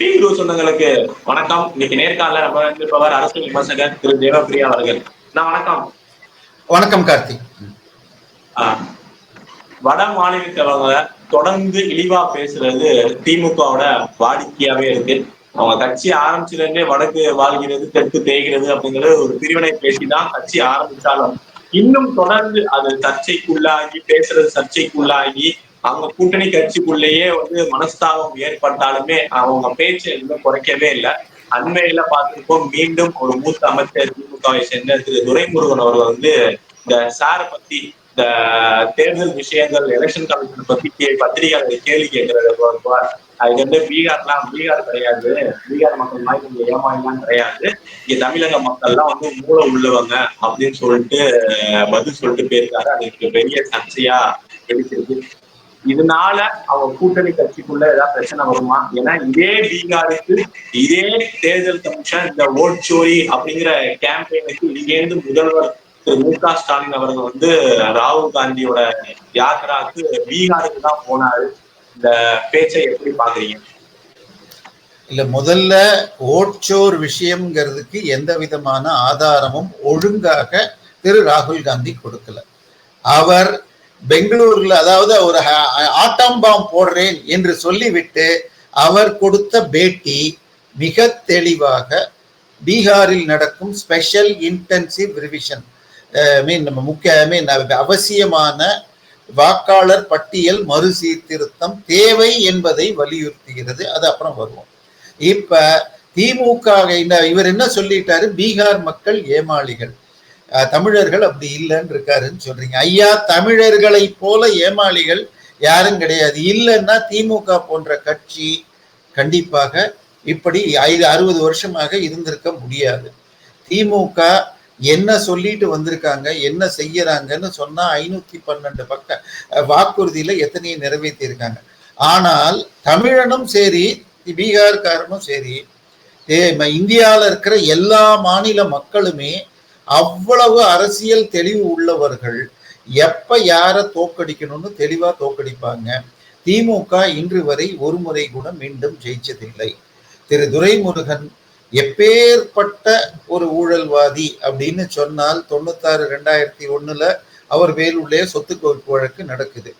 TV சொந்தங்களுக்கு வணக்கம். இன்னைக்கு நேர்காணல நம்ம இருப்பவர் அரசியல் விமர்சகர் திரு தேவப்பிரியா அவர்கள். நான் வணக்கம். வணக்கம் கார்த்திக் ஆஹ், வட மாநிலத்தவங்க தொடர்ந்து இழிவா பேசுறது திமுகவோட வாடிக்கையாவே இருக்கு. அவங்க கட்சி ஆரம்பிச்சதுல இருந்தே வடக்கு வாழ்கிறது தெற்கு தேய்கிறது அப்படிங்கிறது ஒரு பிரிவினை பேசிதான் கட்சி ஆரம்பிச்சாலும் இன்னும் தொடர்ந்து அது சர்ச்சைக்குள்ளாகி பேசுறது சர்ச்சைக்குள்ளாகி அவங்க கூட்டணி கட்சிக்குள்ளேயே வந்து மனஸ்தாபம் ஏற்பட்டாலுமே அவங்க பேச்சு இன்னும் குறைக்கவே இல்லை. அண்மையில பார்த்திருப்போம் மீண்டும் ஒரு மூத்த அமைச்சர் திமுகவை சேர்ந்த திரு துரைமுருகன் அவர்கள் வந்து இந்த சாரை பத்தி இந்த தேர்தல் விஷயங்கள் எலெக்ஷன் கமிஷன் பத்தி கே- பத்திரிகையாளர் கேள்வி கேட்கிறது அது வந்து பீகார்லாம் பீகார் கிடையாது. பீகார் மக்கள் மாதிரி கொஞ்சம் ஏமாயெல்லாம் கிடையாது. இங்க தமிழக மக்கள்லாம் வந்து மூளை உள்ளவங்க அப்படின்னு சொல்லிட்டு பதில் சொல்லிட்டு போயிருக்காரு. அதுக்கு பெரிய சர்ச்சையா வெடிச்சிருக்கு இதனால அவங்க கூட்டணி கட்சிக்குள்ள ஏதாவது பிரச்சனை வருமா? ஏன்னா இதே பீகாருக்கு இதே தேர்தல் கமிஷன் இந்த ஓட் சோரி அப்படிங்கிற கேம்பெயினுக்கு இங்கேருந்து முதல்வர் திரு மு க ஸ்டாலின் அவர்கள் வந்து ராகுல் காந்தியோட யாத்திராக்கு பீகாருக்கு தான் போனாரு. இந்த பேச்சை எப்படி பாக்குறீங்க இல்ல முதல்ல ஓட்சோர் விஷயம்ங்கிறதுக்கு எந்த விதமான ஆதாரமும் ஒழுங்காக திரு ராகுல் காந்தி கொடுக்கல. அவர் பெங்களூர்ல அதாவது ஒரு ஹ- ஆட்டம் பாம் போடுறேன் என்று சொல்லிவிட்டு அவர் கொடுத்த பேட்டி மிக தெளிவாக பீகாரில் நடக்கும் ஸ்பெஷல் இன்டென்சிவ் ரிவிஷன் மீன் நம்ம முக்கிய மீன் அவசியமான வாக்காளர் பட்டியல் மறுசீர்திருத்தம் தேவை என்பதை வலியுறுத்துகிறது. அது அப்புறம் வருவோம். இப்ப திமுக இவர் என்ன சொல்லிட்டாரு? பீகார் மக்கள் ஏமாளிகள். தமிழர்கள் அப்படி இல்லைன்னு இருக்காருன்னு சொல்றீங்க. ஐயா தமிழர்களை போல ஏமாளிகள் யாரும் கிடையாது. இல்லைன்னா திமுக போன்ற கட்சி கண்டிப்பாக இப்படி ஐந்து அறுபது வருஷமாக இருந்திருக்க முடியாது. திமுக என்ன சொல்லிட்டு வந்திருக்காங்க என்ன செய்யறாங்கன்னு சொன்னா ஐநூத்தி பன்னெண்டு பக்க வாக்குறுதியில எத்தனையை நிறைவேற்றியிருக்காங்க. ஆனால் தமிழனும் சரி பீகார்காரனும் சரி இந்தியாவில் இருக்கிற எல்லா மாநில மக்களுமே அவ்வளவு அரசியல் தெளிவு உள்ளவர்கள் எப்ப யாரை தோக்கடிக்கணும்னு தெளிவா தோக்கடிப்பாங்க? திமுக இன்று வரை ஒரு முறை கூட மீண்டும் ஜெயிச்சதில்லை. திரு துரைமுருகன் எப்பேற்பட்ட ஒரு ஊழல்வாதி அப்படின்னு சொன்னால் தொண்ணூத்தாறு ரெண்டாயிரத்தி ஒண்ணுல அவர் பேருள்ளே சொத்து குவிப்பு வழக்கு நடக்குது.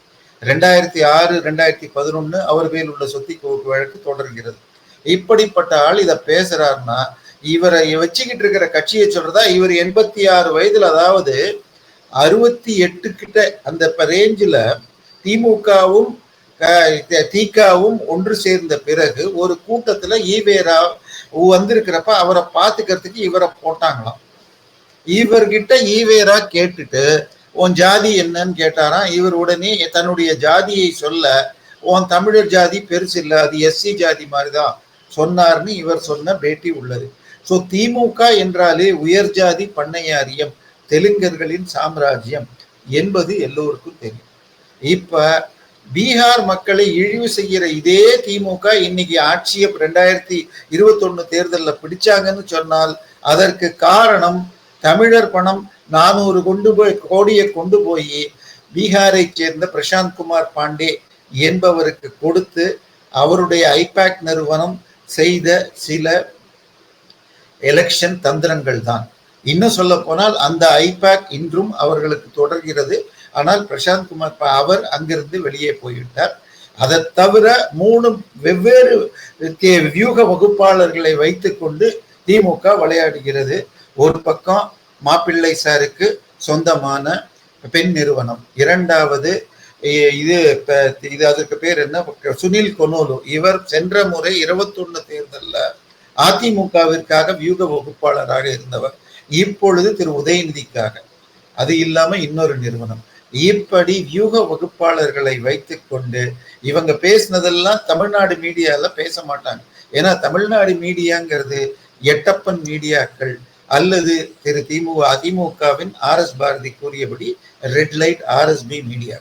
ரெண்டாயிரத்தி ஆறு ரெண்டாயிரத்தி பதினொன்னு அவர் மேலுள்ள சொத்து குவிப்பு வழக்கு தொடர்கிறது. இப்படிப்பட்ட ஆள் இதை பேசுறாருன்னா இவரை வச்சுக்கிட்டு இருக்கிற கட்சியை சொல்றதா இவர் எண்பத்தி ஆறு வயதுல அதாவது அறுபத்தி எட்டு கிட்ட அந்த ரேஞ்சில் திமுகவும் திகாவும் ஒன்று சேர்ந்த பிறகு ஒரு கூட்டத்துல ஈவேரா வந்திருக்கிறப்ப அவரை பார்த்துக்கிறதுக்கு இவரை போட்டாங்களாம். இவர்கிட்ட ஈவேரா கேட்டுட்டு உன் ஜாதி என்னன்னு கேட்டாராம் இவர் உடனே தன்னுடைய ஜாதியை சொல்ல உன் தமிழர் ஜாதி பெருசு இல்லை அது எஸ்சி ஜாதி மாதிரிதான் சொன்னார்னு இவர் சொன்ன பேட்டி உள்ளது. ஸோ திமுக என்றாலே உயர் ஜாதி பண்ணையாரியம் தெலுங்கர்களின் சாம்ராஜ்யம் என்பது எல்லோருக்கும் தெரியும். இப்ப பீகார் மக்களை இழிவு செய்கிற இதே திமுக இன்னைக்கு ஆட்சியை ரெண்டாயிரத்தி இருபத்தொன்னு தேர்தலில் பிடிச்சாங்கன்னு சொன்னால் அதற்கு காரணம் தமிழர் பணம் நானூறு கொண்டு போய் கோடியை கொண்டு போய் பீகாரை சேர்ந்த பிரசாந்த் குமார் பாண்டே என்பவருக்கு கொடுத்து அவருடைய ஐபேக் நிறுவனம் செய்த சில எலெக்ஷன் தந்திரங்கள் தான். இன்னும் சொல்ல போனால் அந்த ஐபேக் இன்றும் அவர்களுக்கு தொடர்கிறது. ஆனால் பிரசாந்த் குமார் பா- அவர் அங்கிருந்து வெளியே போய்விட்டார். அதை தவிர மூணு வெவ்வேறு தே- வியூக வகுப்பாளர்களை வைத்துக்கொண்டு திமுக விளையாடுகிறது. ஒரு பக்கம் மாப்பிள்ளை சாருக்கு சொந்தமான பெண் நிறுவனம். இரண்டாவது இது இது அதுக்கு பேர் என்ன? சுனில் கொனோலு. இவர் சென்ற முறை இருபத்தொன்னு தேர்தலில் அதிமுகவிற்காக வியூக வகுப்பாளராக இருந்தவர் இப்பொழுது திரு உதயநிதிக்காக. அது இல்லாம இன்னொரு நிறுவனம். இப்படி வியூக வகுப்பாளர்களை வைத்துக்கொண்டு இவங்க பேசினதெல்லாம் தமிழ்நாடு மீடியால பேச மாட்டாங்க. ஏன்னா தமிழ்நாடு மீடியாங்கிறது எட்டப்பன் மீடியாக்கள் அல்லது திரு திமுக அதிமுகவின் ஆர் எஸ் பாரதி கூறியபடி ரெட் லைட் ஆர்எஸ்பி மீடியா.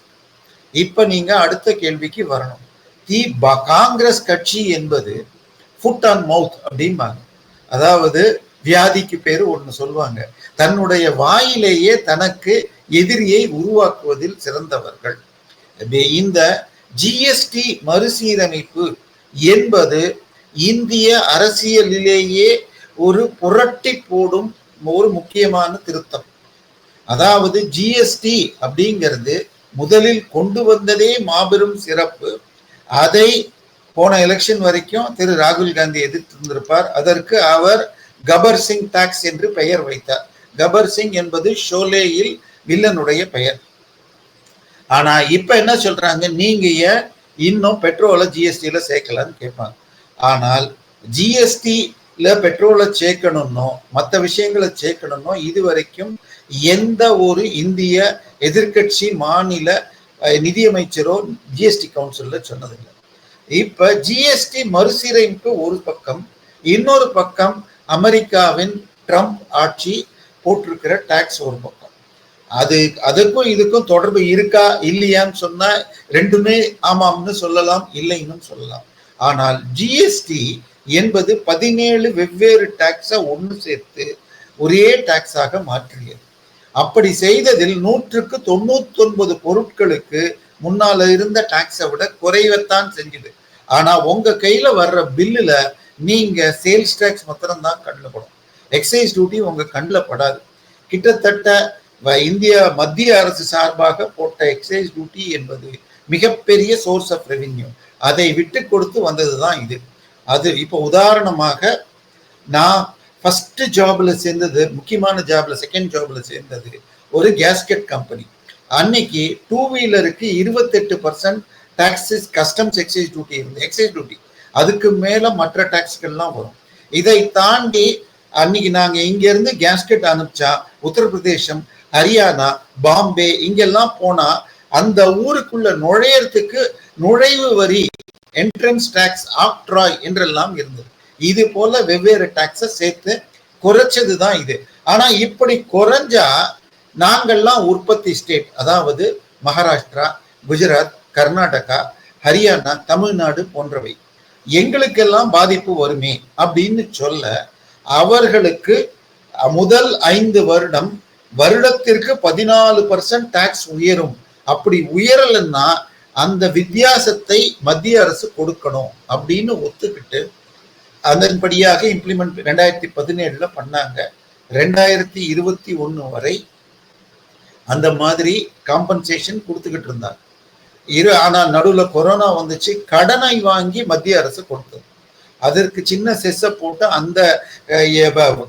இப்ப நீங்க அடுத்த கேள்விக்கு வரணும். தி ப- காங்கிரஸ் கட்சி என்பது ஃபுட் ஆன் மவுத் அப்படிம்பாங்க. அதாவது வியாதிக்கு பேர் ஒன்று சொல்லுவாங்க. தன்னுடைய வாயிலேயே தனக்கு எதிரியை உருவாக்குவதில் சிறந்தவர்கள். இந்த ஜிஎஸ்டி மறுசீரமைப்பு என்பது இந்திய அரசியலிலேயே ஒரு புரட்டி போடும் ஒரு முக்கியமான திருத்தம். அதாவது ஜிஎஸ்டி அப்படிங்கிறது முதலில் கொண்டு வந்ததே மாபெரும் சிறப்பு. அதை போன எலெக்ஷன் வரைக்கும் திரு ராகுல் காந்தி எதிர்த்து இருந்திருப்பார் அதற்கு அவர் கபர் சிங் டாக்ஸ் என்று பெயர் வைத்தார். கபர் சிங் என்பது ஷோலேயில் வில்லனுடைய பெயர். ஆனா இப்ப என்ன சொல்றாங்க? நீங்க ஏன் இன்னும் பெட்ரோலை ஜிஎஸ்டியில சேர்க்கலான்னு கேட்பாங்க. ஆனால் ஜிஎஸ்டியில பெட்ரோலை சேர்க்கணும்னோ மற்ற விஷயங்களை சேர்க்கணும்னோ இது வரைக்கும் எந்த ஒரு இந்திய எதிர்க்கட்சி மாநில நிதியமைச்சரோ ஜிஎஸ்டி கவுன்சிலில் சொன்னதில்லை. இப்ப ஜிஎஸ்டி மறுசீரமைப்பு ஒரு பக்கம் இன்னொரு பக்கம் அமெரிக்காவின் ட்ரம்ப் ஆட்சி போட்டிருக்கிற டாக்ஸ் ஒரு பக்கம். அது அதுக்கும் இதுக்கும் தொடர்பு இருக்கா இல்லையான்னு சொன்னா ரெண்டுமே ஆமாம்னு சொல்லலாம் இல்லைன்னு சொல்லலாம். ஆனால் ஜிஎஸ்டி என்பது பதினேழு வெவ்வேறு டாக்ஸை ஒன்று சேர்த்து ஒரே டாக்ஸாக மாற்றியது. அப்படி செய்ததில் நூற்றுக்கு தொண்ணூத்தி ஒன்பது பொருட்களுக்கு முன்னால இருந்த டாக்ஸை விட குறைவத்தான் செஞ்சுது. ஆனா உங்க கையில வர்ற பில்லுல நீங்க சேல்ஸ் டேக்ஸ் மாத்திரம் தான் கண்ணில் படும். எக்ஸைஸ் டியூட்டி உங்க கண்ணில் படாது. கிட்டத்தட்ட வ- இந்திய மத்திய அரசு சார்பாக போட்ட எக்ஸைஸ் டியூட்டி என்பது மிகப்பெரிய சோர்ஸ் ஆஃப் ரெவின்யூ அதை விட்டு கொடுத்து வந்தது தான் இது. அது இப்போ உதாரணமாக நான் ஃபர்ஸ்ட் ஜாப்ல சேர்ந்தது முக்கியமான ஜாப்ல செகண்ட் ஜாப்ல சேர்ந்தது ஒரு கேஸ்கெட் கம்பெனி அன்னைக்கு டூ வீலருக்கு இருபத்தெட்டு percent taxes customs excise duty இருந்து எக்ஸைஸ் டியூட்டி அதுக்கு மேலே மற்ற டாக்ஸ்கள்லாம் வரும். இதை தாண்டி அன்னைக்கு நாங்கள் இங்கேருந்து கேஸ்கெட் அனுப்பிச்சா உத்தரப்பிரதேசம் ஹரியானா பாம்பே இங்கெல்லாம் போனால் அந்த ஊருக்குள்ள நுழையறதுக்கு நுழைவு வரி என்ட்ரன்ஸ் டாக்ஸ் ஆக்ட்ராய் என்றெல்லாம் இருந்தது. இது போல வெவ்வேறு டாக்ஸை சேர்த்து குறைச்சது தான் இது. ஆனா இப்படி குறைஞ்சா நாங்கள்லாம் உற்பத்தி ஸ்டேட் அதாவது மகாராஷ்டிரா குஜராத் கர்நாடகா ஹரியானா தமிழ்நாடு போன்றவை. எங்களுக்கெல்லாம் பாதிப்பு வருமே அப்படின்னு சொல்ல அவர்களுக்கு முதல் ஐந்து வருடம் வருடத்திற்கு பதினாலு பர்சன்ட் டாக்ஸ் உயரும். அப்படி உயரலைன்னா அந்த வித்தியாசத்தை மத்திய அரசு கொடுக்கணும் அப்படின்னு ஒத்துக்கிட்டு அதன்படியாக இம்ப்ளிமெண்ட் ரெண்டாயிரத்தி பதினேழுல பண்ணாங்க. ரெண்டாயிரத்தி இருபத்தி ஒண்ணு வரை அந்த மாதிரி காம்பன்சேஷன் கொடுத்துக்கிட்டு இருந்தாங்க. இரு ஆனால் நடுவில் கொரோனா வந்துச்சு கடனை வாங்கி மத்திய அரசு கொடுத்தது. அதற்கு சின்ன செஸ்ஸை போட்டு அந்த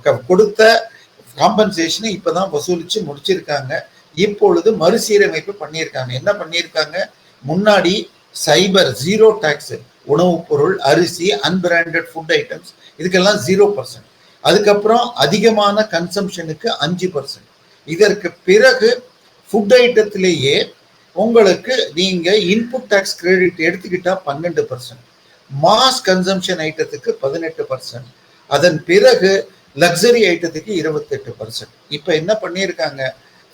க- கொடுத்த காம்பன்சேஷனை இப்பதான் வசூலித்து முடிச்சிருக்காங்க. இப்பொழுது மறுசீரமைப்பு பண்ணியிருக்காங்க. என்ன பண்ணியிருக்காங்க? முன்னாடி சைபர் ஜீரோ டேக்ஸ் உணவுப் பொருள் அரிசி அன்பிராண்டட் ஃபுட் ஐட்டம்ஸ் இதுக்கெல்லாம் ஜீரோ பர்சன்ட் அதுக்கப்புறம் அதிகமான கன்சம்ஷனுக்கு அஞ்சு பர்சன்ட் இதற்கு பிறகு ஃபுட் ஐட்டத்திலேயே உங்களுக்கு நீங்க இன்புட் டாக்ஸ் கிரெடிட் எடுத்துக்கிட்டா பன்னெண்டு பர்சன்ட் மாஸ் கன்சம்ஷன் ஐட்டத்துக்கு பதினெட்டு பர்சன்ட் அதன் பிறகு லக்ஸரி ஐட்டத்துக்கு இருபத்தெட்டு பர்சன்ட் இப்போ என்ன பண்ணியிருக்காங்க?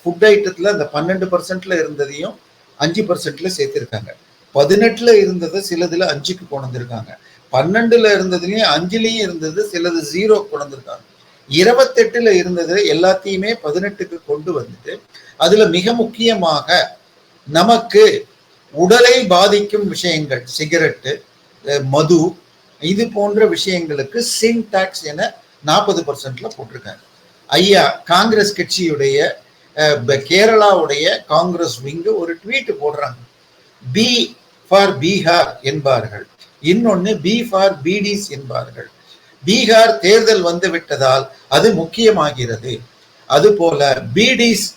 ஃபுட் ஐட்டத்தில் அந்த பன்னெண்டு பர்சன்ட்ல இருந்ததையும் அஞ்சு பர்சன்ட்ல சேர்த்திருக்காங்க. பதினெட்டுல இருந்ததை சிலதுல அஞ்சுக்கு கொண்டு வந்திருக்காங்க பன்னெண்டுல இருந்ததுலயும் அஞ்சுலயும் இருந்தது சிலது ஜீரோ கொண்டு வந்திருக்காங்க இருபத்தெட்டுல இருந்தது எல்லாத்தையுமே பதினெட்டுக்கு கொண்டு வந்துட்டு அதுல மிக முக்கியமாக நமக்கு உடலை பாதிக்கும் விஷயங்கள் சிகரெட்டு மது இது போன்ற விஷயங்களுக்கு சிங் டாக்ஸ் என நாற்பது பர்சன்ட்ல போட்டிருக்காங்க. ஐயா காங்கிரஸ் கட்சியுடைய கேரளாவுடைய காங்கிரஸ் விங்கு ஒரு ட்வீட் போடுறாங்க. பி ஃபார் பீகார் என்பார்கள். இன்னொன்னு பி ஃபார் பிடிஸ் என்பார்கள். பீகார் தேர்தல் வந்து விட்டதால் அது முக்கியமாகிறது. அதுபோல பிடிஸ்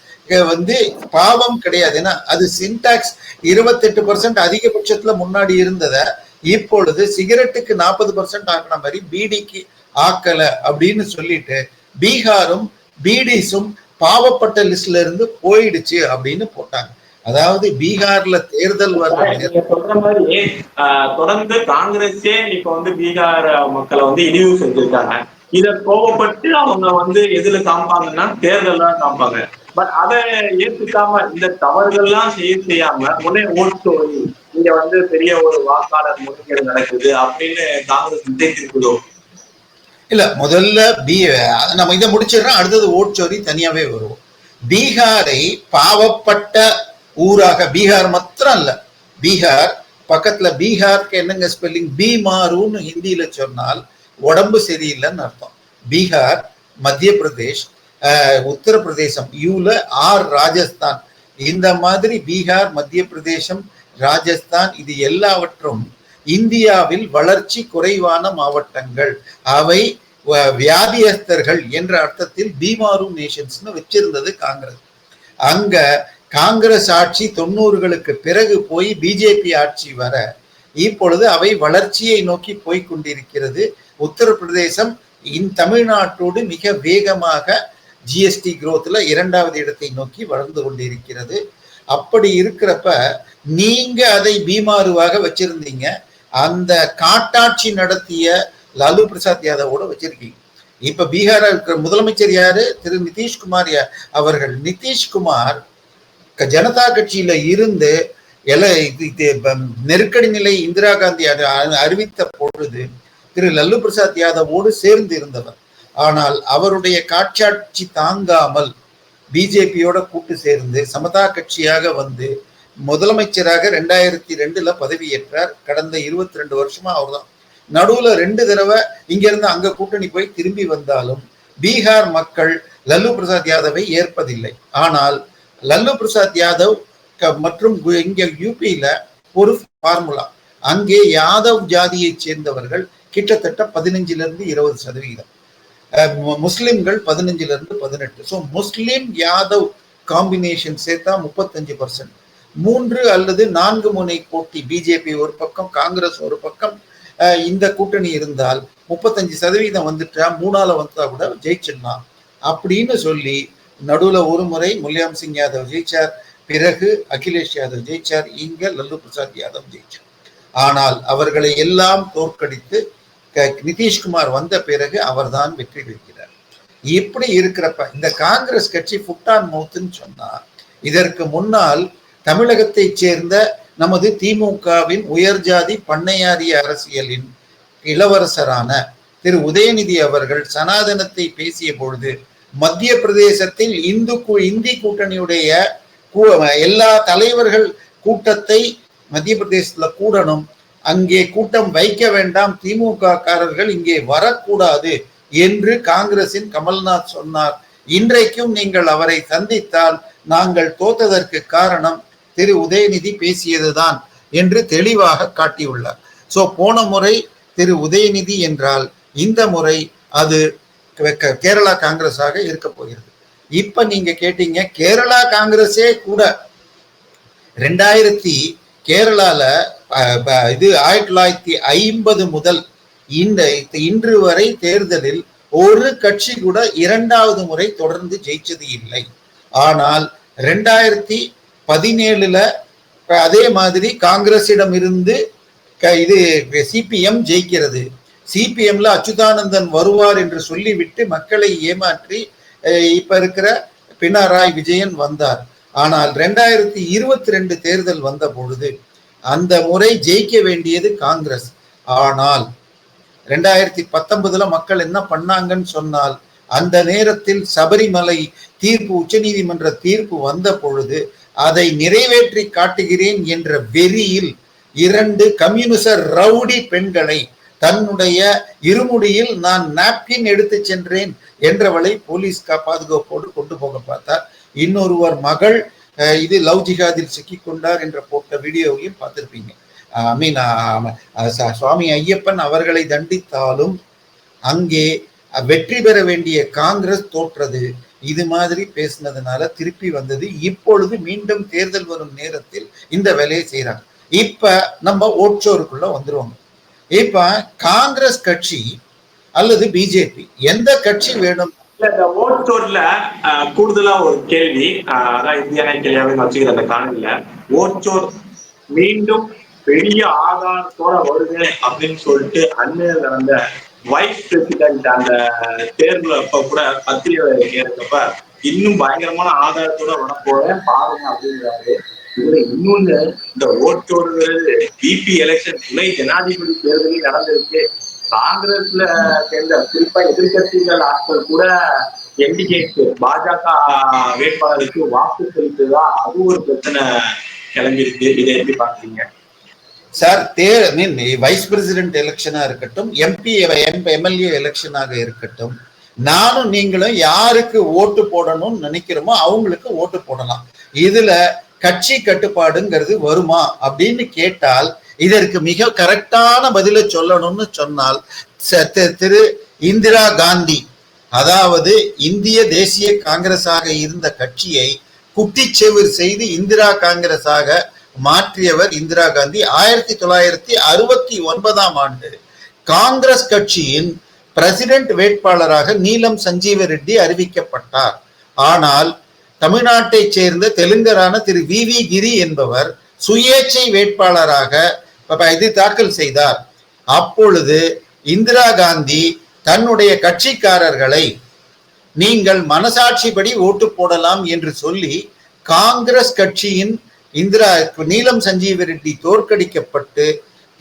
வந்து பாவம் கிடையாது. ஏன்னா அது சின்டாக்ஸ் இருபத்தெட்டு பர்சன்ட் அதிகபட்சத்துல முன்னாடி இருந்தத இப்பொழுது சிகரெட்டுக்கு நாற்பது பர்சன்ட் ஆக்கின மாதிரி பீடிக்கு ஆக்கல அப்படின்னு சொல்லிட்டு பீகாரும் பீடிஸும் பாவப்பட்ட லிஸ்ட்ல இருந்து போயிடுச்சு அப்படின்னு போட்டாங்க. அதாவது பீகார்ல தேர்தல் சொல்ற மாதிரி தொடர்ந்து காங்கிரஸே இப்ப வந்து பீகார் மக்களை வந்து இழிவு செஞ்சிருக்காங்க. இத கோவப்பட்டு அவங்க வந்து எதுல காமிப்பாங்கன்னா தேர்தல் தான் காமிப்பாங்க பட் அதை ஏத்துக்காம இந்த தவறுகள்லாம் செய்ய செய்யாம உடனே ஓட்டு இங்க வந்து பெரிய ஒரு வாக்காளர் முறைகேடு நடக்குது அப்படின்னு காங்கிரஸ் நினைச்சிருக்குதோ இல்ல முதல்ல பி நம்ம இதை முடிச்சிடறோம் அடுத்தது ஓட்சோரி தனியாவே வருவோம். பீகாரை பாவப்பட்ட ஊராக பீகார் மாத்திரம் இல்ல பீகார் பக்கத்துல பீகாருக்கு என்னங்க ஸ்பெல்லிங் பீமாருன்னு ஹிந்தியில சொன்னால் உடம்பு சரியில்லைன்னு அர்த்தம். பீகார் மத்திய பிரதேஷ் உத்தரப்பிரதேசம் யூல ஆர் ராஜஸ்தான். இந்த மாதிரி பீகார் மத்திய பிரதேசம் ராஜஸ்தான் இது எல்லாவற்றும் இந்தியாவில் வளர்ச்சி குறைவான மாவட்டங்கள். அவை வ- வியாதியஸ்தர்கள் என்ற அர்த்தத்தில் பீமாரு நேஷன்ஸ்னு வச்சிருந்தது காங்கிரஸ். அங்க காங்கிரஸ் ஆட்சி தொண்ணூறுகளுக்கு பிறகு போய் பிஜேபி ஆட்சி வர இப்பொழுது அவை வளர்ச்சியை நோக்கி போய்கொண்டிருக்கிறது உத்தரப்பிரதேசம் இன் தமிழ்நாட்டோடு மிக வேகமாக ஜிஎஸ்டி குரோத்தில் இரண்டாவது இடத்தை நோக்கி வளர்ந்து கொண்டிருக்கிறது. அப்படி இருக்கிறப்ப நீங்க அதை பீமாருவாக வச்சிருந்தீங்க. அந்த காட்டாட்சி நடத்திய லாலு பிரசாத் யாதவோட வச்சிருக்கீங்க. இப்ப பீகார இருக்கிற முதலமைச்சர் யாரு? திரு நிதிஷ்குமார் யார் அவர்கள். நிதிஷ்குமார் ஜனதா கட்சியில இருந்து இது- நெருக்கடி நிலை இந்திரா காந்தி அறிவித்த பொழுது திரு லல்லு பிரசாத் யாதவோடு சேர்ந்து இருந்தவர். ஆனால் அவருடைய காட்சாட்சி தாங்காமல் பிஜேபியோட கூட்டு சேர்ந்து சமதா கட்சியாக வந்து முதலமைச்சராக ரெண்டாயிரத்தி ரெண்டுல பதவியேற்றார். கடந்த இருபத்தி ரெண்டு வருஷமா அவர்தான். நடுவுல ரெண்டு தடவை இங்க இருந்து அங்க கூட்டணி போய் திரும்பி வந்தாலும் பீகார் மக்கள் லல்லு பிரசாத் யாதவை ஏற்பதில்லை. ஆனால் லல்லு பிரசாத் யாதவ் க- மற்றும் இங்க யூபியில ஒரு ஃபார்முலா. அங்கே யாதவ் ஜாதியைச் சேர்ந்தவர்கள் கிட்டத்தட்ட பதினஞ்சுல இருந்து இருபது சதவிகிதம் முஸ்லிம்கள் பதினஞ்சுல இருந்து பதினெட்டு. ஸோ முஸ்லிம் யாதவ் காம்பினேஷன் சேர்த்தா முப்பத்தஞ்சு பர்சன்ட் மூன்று அல்லது நான்கு முனை போட்டி பிஜேபி ஒரு பக்கம் காங்கிரஸ் ஒரு பக்கம் இந்த கூட்டணி இருந்தால் முப்பத்தஞ்சு சதவீதம் வந்துட்டா மூணால வந்தா கூட ஜெயிச்சிடலாம். அப்படின்னு சொல்லி நடுவுல ஒரு முறை முல்யாம் சிங் யாதவ் ஜெயிச்சார் பிறகு அகிலேஷ் யாதவ் ஜெயிச்சார் இங்க லல்லு பிரசாத் யாதவ் ஜெயிச்சார். ஆனால் அவர்களை எல்லாம் தோற்கடித்து நிதிஷ்குமார் வந்த பிறகு அவர்தான் வெற்றி பெறுகிறார். இப்படி இருக்கிறப்ப இந்த காங்கிரஸ் கட்சி புட்டான் மவுத்துன்னு சொன்னா இதற்கு முன்னால் தமிழகத்தை சேர்ந்த நமது திமுகவின் உயர்ஜாதி பண்ணையாரிய அரசியலின் இளவரசரான திரு உதயநிதி அவர்கள் சனாதனத்தை பேசிய பொழுது மத்திய பிரதேசத்தில் இந்து கூ- இந்தி கூட்டணியுடைய எல்லா தலைவர்கள் கூட்டத்தை மத்திய பிரதேசத்துல கூடணும் அங்கே கூட்டம் வைக்க வேண்டாம் திமுக காரர்கள் இங்கே வரக்கூடாது என்று காங்கிரசின் கமல்நாத் சொன்னார். இன்றைக்கும் நீங்கள் அவரை சந்தித்தால் நாங்கள் தோத்ததற்கு காரணம் திரு உதயநிதி பேசியதுதான் என்று தெளிவாக காட்டியுள்ளார். சோ போன முறை திரு உதயநிதி என்றால் இந்த முறை அது கேரளா காங்கிரஸாக இருக்க போகிறது. இப்ப நீங்க கேட்டீங்க கேரளா காங்கிரஸே கூட. ரெண்டாயிரத்தி கேரளால இது ஆயிரத்தி தொள்ளாயிரத்தி ஐம்பது முதல் இந்த இன்று வரை தேர்தலில் ஒரு கட்சி கூட இரண்டாவது முறை தொடர்ந்து ஜெயிச்சது இல்லை. ஆனால் ரெண்டாயிரத்தி பதினேழுல அதே மாதிரி காங்கிரசிடம் இருந்து க- இது சிபிஎம் ஜெயிக்கிறது. சிபிஎம்ல அச்சுதானந்தன் வருவார் என்று சொல்லிவிட்டு மக்களை ஏமாற்றி இப்ப இருக்கிற பினராய் விஜயன் வந்தார். ஆனால் ரெண்டாயிரத்தி இருபத்தி ரெண்டு தேர்தல் வந்த பொழுது அந்த முறை ஜெயிக்க வேண்டியது காங்கிரஸ். ஆனால் ரெண்டாயிரத்தி பத்தொன்பதுல மக்கள் என்ன பண்ணாங்கன்னு சொன்னால் அந்த நேரத்தில் சபரிமலை தீர்ப்பு உச்சநீதிமன்ற தீர்ப்பு வந்த பொழுது அதை நிறைவேற்றி காட்டுகிறேன் என்ற வெறியில் இரண்டு கம்யூனிச ரவுடி பெண்களை தன்னுடைய இருமுடியில் நான் நாப்கின் எடுத்து சென்றேன் என்றவளை போலீஸ் பாதுகாப்போடு கொண்டு போக பார்த்தார். இன்னொருவர் மகள் இது லவ் ஜிகாதில் சிக்கி கொண்டார் என்ற போட்ட வீடியோவையும் பார்த்திருப்பீங்க. ஐ மீன் சுவாமி ஐயப்பன் அவர்களை தண்டித்தாலும் அங்கே வெற்றி பெற வேண்டிய காங்கிரஸ் தோற்றது. இது மாதிரி பேசினதுனால திருப்பி வந்தது. இப்பொழுது மீண்டும் தேர்தல் வரும் நேரத்தில் இந்த வேலையை செய்யறாங்க இப்ப நம்ம ஓட்சோருக்குள்ள வந்துருவாங்க இப்ப காங்கிரஸ் கட்சி அல்லது பிஜேபி எந்த கட்சி வேணும்? இந்த ஓட்சோர்ல கூடுதலா ஒரு கேள்வி. அதான் இந்தியான கேள்வியாவே வச்சுக்கிற அந்த காணல ஓட்சோர் மீண்டும் பெரிய ஆதாரத்தோட வருது அப்படின்னு சொல்லிட்டு அண்ணன் நடந்த வைஸ் பிரசிடென்ட் அந்த தேர்வுல அப்ப கூட பத்திரிகை கேட்கப்ப இன்னும் பயங்கரமான ஆதாரத்தோட வரப்போறேன் பாருங்க அப்படிங்கிறாரு இதுல இன்னொன்னு இந்த ஓட்டோடுங்கிறது பிபி எலெக்ஷன் துணை ஜனாதிபதி தேர்தலில் நடந்திருக்கு. காங்கிரஸ்ல சேர்ந்த குறிப்பா எதிர்கட்சிகள் ஆட்கள் கூட என்டிகேக்கு பாஜக வேட்பாளருக்கு வாக்கு செலுத்துதா அது ஒரு பிரச்சனை கிளம்பிருக்கு. இதை எப்படி பாக்குறீங்க சார் தே மீன் வைஸ் பிரசிடென்ட் எலெக்ஷனா இருக்கட்டும் எம்பி எம்எல்ஏ எலெக்ஷனாக இருக்கட்டும் நானும் நீங்களும் யாருக்கு ஓட்டு போடணும்னு நினைக்கிறோமோ அவங்களுக்கு ஓட்டு போடலாம். இதுல கட்சி கட்டுப்பாடுங்கிறது வருமா அப்படின்னு கேட்டால் இதற்கு மிக கரெக்டான பதிலை சொல்லணும்னு சொன்னால் திரு இந்திரா காந்தி அதாவது இந்திய தேசிய காங்கிரஸாக இருந்த கட்சியை குட்டிச்செவிர் செய்து இந்திரா காங்கிரஸாக மாற்றியவர் இந்திரா காந்தி ஆயிரத்தி தொள்ளாயிரத்தி அறுபத்தி ஒன்பதாம் ஆண்டு. காங்கிரஸ் கட்சியின் பிரசிடென்ட் வேட்பாளராக நீலம் சஞ்சீவ ரெட்டி அறிவிக்கப்பட்டார். ஆனால் தமிழ்நாட்டைச் சேர்ந்த தெலுங்கரான திரு வி வி கிரி என்பவர் சுயேட்சை வேட்பாளராக இது தாக்கல் செய்தார். அப்பொழுது இந்திரா காந்தி தன்னுடைய கட்சிக்காரர்களை நீங்கள் மனசாட்சிப்படி ஓட்டு போடலாம் என்று சொல்லி காங்கிரஸ் கட்சியின் இந்திரா நீலம் சஞ்சீவ ரெட்டி தோற்கடிக்கப்பட்டு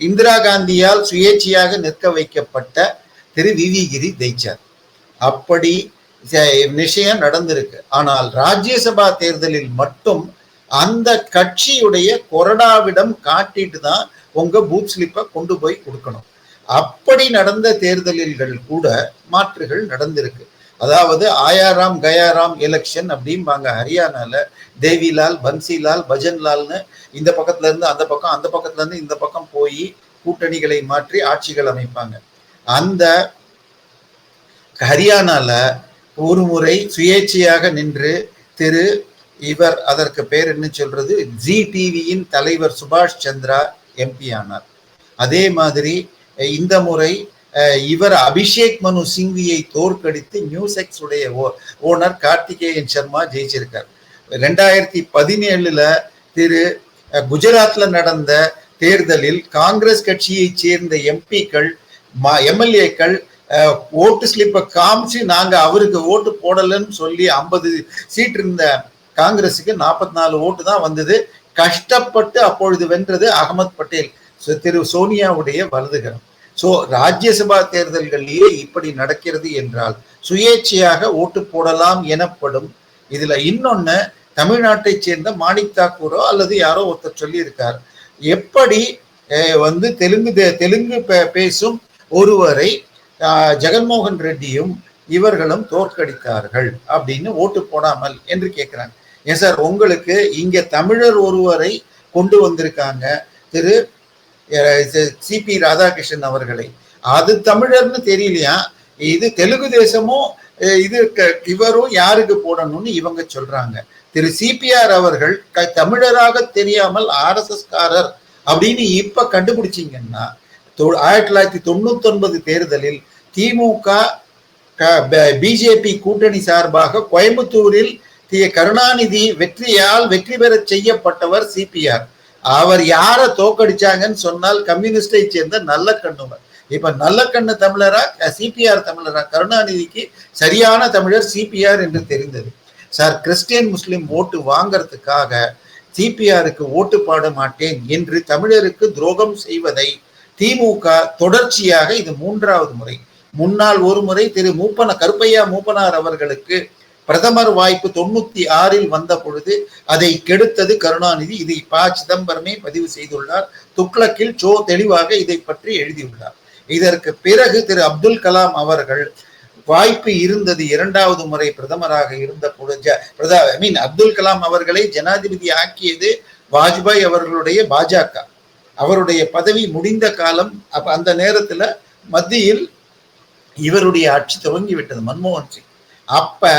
இந்திரா காந்தியால் சுயேட்சையாக நிற்க வைக்கப்பட்ட திரு வி வி கிரி அப்படி விஷயம் நடந்திருக்கு. ஆனால் ராஜ்யசபா தேர்தலில் மட்டும் அந்த கட்சியுடைய கொறடாவிடம் காட்டிட்டு தான் உங்க பூத் ஸ்லிப்பை கொண்டு போய் கொடுக்கணும். அப்படி நடந்த தேர்தலில்கள் கூட மாற்றுகள் நடந்திருக்கு. அதாவது ஆயாராம் கயாராம் எலெக்ஷன் அப்படிம்பாங்க. ஹரியானால தேவிலால் பன்சிலால் பஜன்லால்னு இந்த பக்கத்துல இருந்து அந்த பக்கம் அந்த பக்கத்துல இருந்து இந்த பக்கம் போய் கூட்டணிகளை மாற்றி ஆட்சிகள் அமைப்பாங்க. அந்த ஹரியானால ஒரு முறை சுயேட்சையாக நின்று திரு இவர் அதற்கு பேர் என்ன சொல்றது? ஜி டிவியின் தலைவர் சுபாஷ் சந்திரா எம்பி ஆனார். அதே மாதிரி இந்த முறை இவர் அபிஷேக் மனு சிங்வியை தோற்கடித்து நியூஸ் எக்ஸ் உடைய ஓனர் கார்த்திகேயன் சர்மா ஜெயிச்சிருக்கார். ரெண்டாயிரத்தி பதினேழுல திரு குஜராத்ல நடந்த தேர்தலில் காங்கிரஸ் கட்சியைச் சேர்ந்த எம்பிக்கள் எம்எல்ஏக்கள் ஓட்டு ஸ்லிப்பை காமிச்சு நாங்க அவருக்கு ஓட்டு போடலன்னு சொல்லி ஐம்பது சீட் இருந்த காங்கிரஸுக்கு நாற்பத்தி நாலு ஓட்டு தான் வந்தது. கஷ்டப்பட்டு அப்பொழுது வென்றது அகமது பட்டேல். திரு சோனியாவுடைய வலதுகரம். சோ ராஜ்யசபா தேர்தல்களிலேயே இப்படி நடக்கிறது என்றால் சுயேட்சையாக ஓட்டு போடலாம் எனப்படும். இதுல இன்னொன்னு தமிழ்நாட்டை சேர்ந்த மாணிக் தாக்கூரோ அல்லது யாரோ ஒருத்தர் சொல்லியிருக்கார். எப்படி வந்து தெலுங்கு தே- தெலுங்கு பே- பேசும் ஒருவரை ஜெகன்மோகன் ரெட்டியும் இவர்களும் தோற்கடித்தார்கள் அப்படின்னு ஓட்டு போடாமல் என்று கேட்கிறாங்க ஏன் சார் உங்களுக்கு இங்க தமிழர் ஒருவரை கொண்டு வந்திருக்காங்க திரு சிபி ராதாகிருஷ்ணன் அவர்களை. அது தமிழர்னு தெரியலையா? இது தெலுங்கு தேசமும் இது க- இவரும் யாருக்கு போடணும்னு இவங்க சொல்றாங்க. திரு சிபிஆர் அவர்கள் தமிழராக தெரியாமல் ஆர்எஸ்எஸ்காரர் அப்படின்னு இப்ப கண்டுபிடிச்சீங்கன்னா தொ- ஆயிரத்தி தொள்ளாயிரத்தி தொண்ணூத்தி ஒன்பது தேர்தலில் திமுக பிஜேபி கூட்டணி சார்பாக கோயம்புத்தூரில் தி. கருணாநிதி வெற்றியால் வெற்றி பெற செய்யப்பட்டவர் சிபிஆர். அவர் யாரை தோக்கடிச்சாங்கன்னு சொன்னால் கம்யூனிஸ்டை சேர்ந்த நல்ல கண்ணுவர் இப்ப நல்ல கண்ணு தமிழரா சிபிஆர் தமிழரா? கருணாநிதிக்கு சரியான தமிழர் சிபிஆர் என்று தெரிந்தது. சார் கிறிஸ்டியன் முஸ்லிம் ஓட்டு வாங்கறதுக்காக சிபிஆருக்கு ஓட்டு பாட மாட்டேன் என்று தமிழருக்கு துரோகம் செய்வதை திமுக தொடர்ச்சியாக இது மூன்றாவது முறை. முன்னாள் ஒரு முறை திரு மூப்பன கருப்பையா மூப்பனார் அவர்களுக்கு பிரதமர் வாய்ப்பு தொண்ணூத்தி ஆறில் வந்த பொழுது அதை கெடுத்தது கருணாநிதி. இதை ப சிதம்பரமே பதிவு செய்துள்ளார். துக்ளக்கில் சோ தெளிவாக இதை பற்றி எழுதியுள்ளார். இதற்கு பிறகு திரு அப்துல் கலாம் அவர்கள் வாய்ப்பு இருந்தது இரண்டாவது முறை பிரதமராக இருந்த பொழுது ஐ மீன் அப்துல் கலாம் அவர்களை ஜனாதிபதி ஆக்கியது வாஜ்பாய் அவர்களுடைய பாஜக. அவருடைய பதவி முடிந்த காலம் அப்ப அந்த நேரத்துல மத்தியில் இவருடைய ஆட்சி துவங்கி விட்டது மன்மோகன் சிங். அப்ப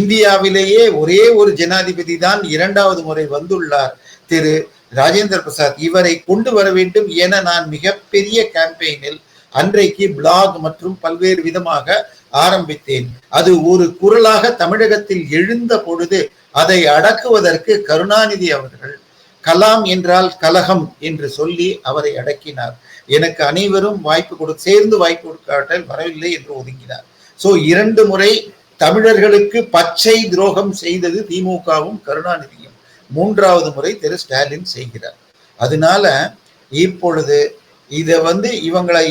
இந்தியாவிலேயே ஒரே ஒரு ஜனாதிபதி தான் இரண்டாவது முறை வந்துள்ளார் திரு ராஜேந்திர பிரசாத். இவரை கொண்டு வர வேண்டும் என நான் மிகப்பெரிய கேம்பெயினில் அன்றைக்கு பிளாக் மற்றும் பல்வேறு விதமாக ஆரம்பித்தேன். அது ஒரு குரலாக தமிழகத்தில் எழுந்த பொழுது அதை அடக்குவதற்கு கருணாநிதி அவர்கள் கலாம் என்றால் கலகம் என்று சொல்லி அவரை அடக்கினார். எனக்கு அனைவரும் வாய்ப்பு கொடு சேர்ந்து வாய்ப்பு கொடுக்காட்டால் வரவில்லை என்று ஒதுங்கினார். சோ இரண்டு முறை தமிழர்களுக்கு பச்சை துரோகம் செய்தது திமுகவும் கருணாநிதியும். மூன்றாவது முறை திரு ஸ்டாலின் செய்கிறார். அதனால இப்பொழுது இதை வந்து இவங்களை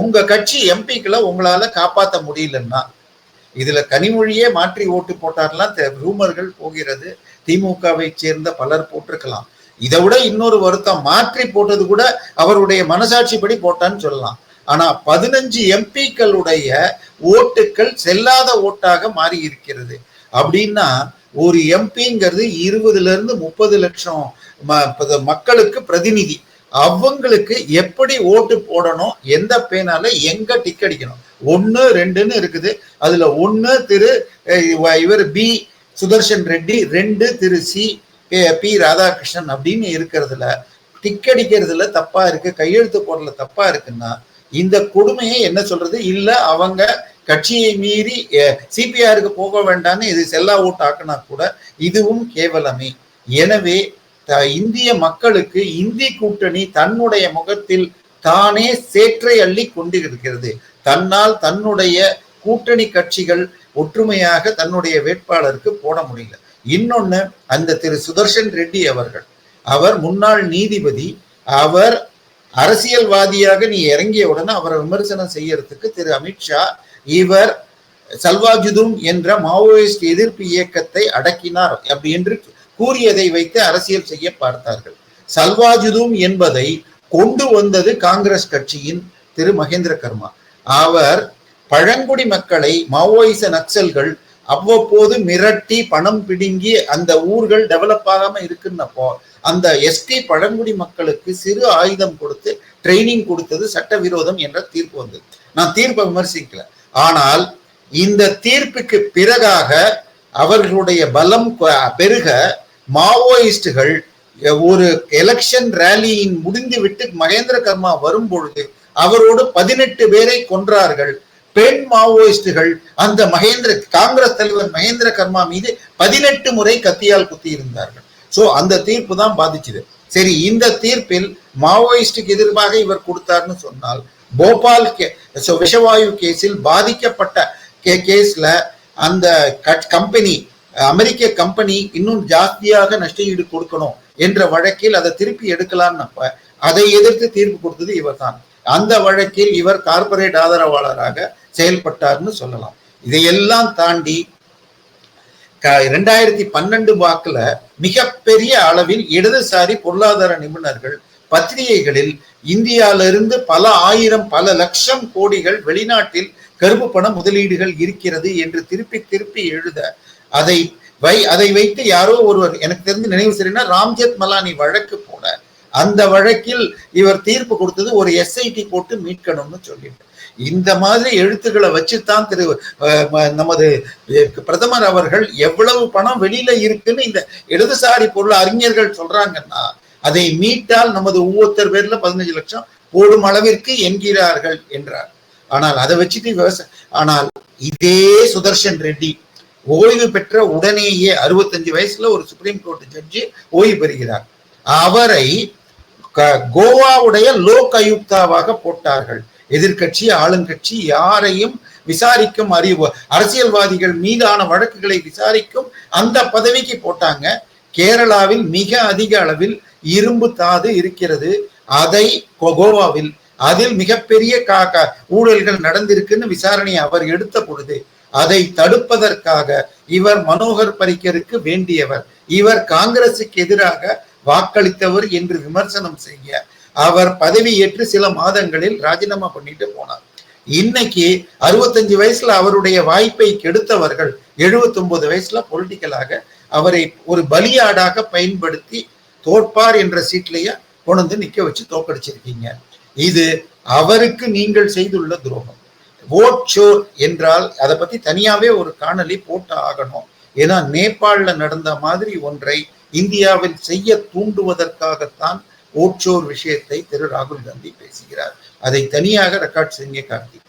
உங்க கட்சி எம்பிக்களை உங்களால காப்பாற்ற முடியலன்னா இதுல கனிமொழியே மாற்றி ஓட்டு போட்டார்லாம் ரூமர்கள் போகிறது. திமுகவை சேர்ந்த பலர் போட்டிருக்கலாம். இதை விட இன்னொரு வருத்தம் மாற்றி போட்டது கூட அவருடைய மனசாட்சிப்படி போட்டான்னு சொல்லலாம். ஆனா பதினஞ்சு எம்பிக்களுடைய ஓட்டுக்கள் செல்லாத ஓட்டாக மாறி இருக்கிறது அப்படின்னா ஒரு எம்பிங்கிறது இருபதுல இருந்து முப்பது லட்சம் மக்களுக்கு பிரதிநிதி. அவங்களுக்கு எப்படி ஓட்டு போடணும் எந்த பேனால எங்க டிக் அடிக்கணும்? ஒன்னு ரெண்டுன்னு இருக்குது. அதுல ஒன்னு திரு இவர் பி சுதர்ஷன் ரெட்டி ரெண்டு திரு சி பி ராதாகிருஷ்ணன் அப்படின்னு இருக்கிறதுல திக்கடிக்கிறதுல தப்பா இருக்கு கையெழுத்து போடல தப்பா இருக்குன்னா இந்த கொடுமையை என்ன சொல்றது? இல்ல அவங்க கட்சியை மீறி சிபிஆருக்கு போக வேண்டாம்னு இது செல்லா ஓட்டு ஆக்கினா கூட இதுவும் கேவலமே. எனவே இந்திய மக்களுக்கு இந்தி கூட்டணி தன்னுடைய முகத்தில் தானே சேற்றை அள்ளி கொண்டிருக்கிறது தன்னால் தன்னுடைய கூட்டணி கட்சிகள் ஒற்றுமையாக தன்னுடைய வேட்பாளருக்கு போட முடியல. இன்னொன்னு அந்த திரு சுதர்ஷன் ரெட்டி அவர்கள். அவர் முன்னாள் நீதிபதி அவர் அரசியல்வாதியாக நீ இறங்கிய உடனே அவரை விமர்சனம் செய்யறதுக்கு திரு அமித்ஷா இவர் சல்வாஜுதும் என்ற மாவோயிஸ்ட் எதிர்ப்பு இயக்கத்தை அடக்கினார் அப்படி என்று கூறியதை வைத்து அரசியல் செய்ய பார்த்தார்கள். சல்வாஜுதும் என்பதை கொண்டு வந்தது காங்கிரஸ் கட்சியின் திரு மகேந்திர கர்மா. அவர் பழங்குடி மக்களை மாவோயிச நக்சல்கள் அவ்வப்போது மிரட்டி பணம் பிடுங்கி அந்த ஊர்கள் டெவலப் ஆகாம இருக்குன்னப்போ அந்த எஸ்டி பழங்குடி மக்களுக்கு சிறு ஆயுதம் கொடுத்து ட்ரைனிங் கொடுத்தது சட்டவிரோதம் என்ற தீர்ப்பு வந்தது. நான் தீர்ப்பை விமர்சிக்கல. ஆனால் இந்த தீர்ப்புக்கு பிறகாக அவர்களுடைய பலம் பெருக மாவோயிஸ்டுகள் ஒரு எலெக்ஷன் ரேலியின் முடிந்துவிட்டு மகேந்திர கர்மா வரும் பொழுது அவரோடு பதினெட்டு பேரை கொன்றார்கள். பெண் மாவோயிஸ்டுகள் அந்த மகேந்திர காங்கிரஸ் தலைவர் மகேந்திர கர்மா மீது பதினெட்டு முறை கத்தியால் குத்தி இருந்தார்கள் சோ அந்த தீர்ப்பு தான் பாதிச்சது. சரி இந்த தீர்ப்பில் மாவோயிஸ்டுக்கு எதிர்ப்பாக இவர் கொடுத்தார்னு சொன்னால் போபால் விஷவாயு கேஸில் பாதிக்கப்பட்ட கேஸ்ல அந்த கம்பெனி அமெரிக்க கம்பெனி இன்னும் ஜாஸ்தியாக நஷ்டஈடு கொடுக்கணும் என்ற வழக்கில் அதை திருப்பி எடுக்கலாம்னப்ப அதை எதிர்த்து தீர்ப்பு கொடுத்தது இவர் தான் அந்த வழக்கில் இவர் கார்பரேட் ஆதரவாளராக செயல்பட்டார்னு சொல்லலாம். இதையெல்லாம் தாண்டி ரெண்டாயிரத்தி பன்னெண்டு வாக்குல மிகப்பெரிய அளவில் இடதுசாரி பொருளாதார நிபுணர்கள் பத்திரிகைகளில் இந்தியாவிலிருந்து பல ஆயிரம் பல லட்சம் கோடிகள் வெளிநாட்டில் கருப்பு பண முதலீடுகள் இருக்கிறது என்று திருப்பி திருப்பி எழுத அதை வை அதை வைத்து யாரோ ஒருவர் எனக்கு தெரிந்து நினைவு சரினா ராம்ஜெத் மலானி வழக்கு போல அந்த வழக்கில் இவர் தீர்ப்பு கொடுத்தது ஒரு எஸ்ஐடி போட்டு மீட்கணும்னு சொல்லிட்டு. இந்த மாதிரி எழுத்துக்களை வச்சுத்தான் திரு நமது பிரதமர் அவர்கள் எவ்வளவு பணம் வெளியில இருக்குன்னு இந்த இடதுசாரி பொருள் அறிஞர்கள் சொல்றாங்கன்னா அதை மீட்டால் நமது ஒவ்வொருத்தர் பேர்ல பதினஞ்சு லட்சம் போடும் அளவிற்கு என்கிறார்கள் என்றார். ஆனால் அதை வச்சுட்டு விவசாய ஆனால் இதே சுதர்ஷன் ரெட்டி ஓய்வு பெற்ற உடனேயே அறுபத்தஞ்சு வயசுல ஒரு சுப்ரீம் கோர்ட் ஜட்ஜி ஓய்வு பெறுகிறார். அவரை கோவாவுடைய லோக் ஆயுக்தாவாக போட்டார்கள். எதிர்கட்சி ஆளுங்கட்சி யாரையும் விசாரிக்கும் அறிவு அரசியல்வாதிகள் மீதான வழக்குகளை விசாரிக்கும் அந்த பதவிக்கு போட்டாங்க. கேரளாவில் மிக அதிக அளவில் இரும்பு தாது இருக்கிறது. அதை கோவாவில். அதில் மிகப்பெரிய காக்கா ஊழல்கள் நடந்திருக்குன்னு விசாரணை அவர் எடுத்த பொழுது அதை தடுப்பதற்காக இவர் மனோகர் பரிக்கருக்கு வேண்டியவர். இவர் காங்கிரசுக்கு எதிராக வாக்களித்தவர் என்று விமர்சனம் செய்ய அவர் பதவியேற்று சில மாதங்களில் ராஜினாமா பண்ணிட்டு போனார். இன்னைக்கு அறுபத்தஞ்சு வயசுல அவருடைய வாய்ப்பை கெடுத்தவர்கள் எழுபத்தி ஒன்பது வயசுல பொலிட்டிக்கலாக அவரை ஒரு பலியாடாக பயன்படுத்தி தோற்பார் என்ற சீட்லயே கொண்டு நிக்க வச்சு தோக்கடிச்சிருக்கீங்க இது அவருக்கு நீங்கள் செய்துள்ள துரோகம். ஓட் ஷோர் என்றால் அதை பத்தி தனியாவே ஒரு காணொலி போட்டு ஆகணும். ஏன்னா நேபாளில நடந்த மாதிரி ஒன்றை இந்தியாவில் செய்ய தூண்டுவதற்காகத்தான் ஓட்சோர் விஷயத்தை திரு ராகுல் காந்தி பேசுகிறார். அதை தனியாக ரெக்கார்ட் செய்ய கார்த்திக்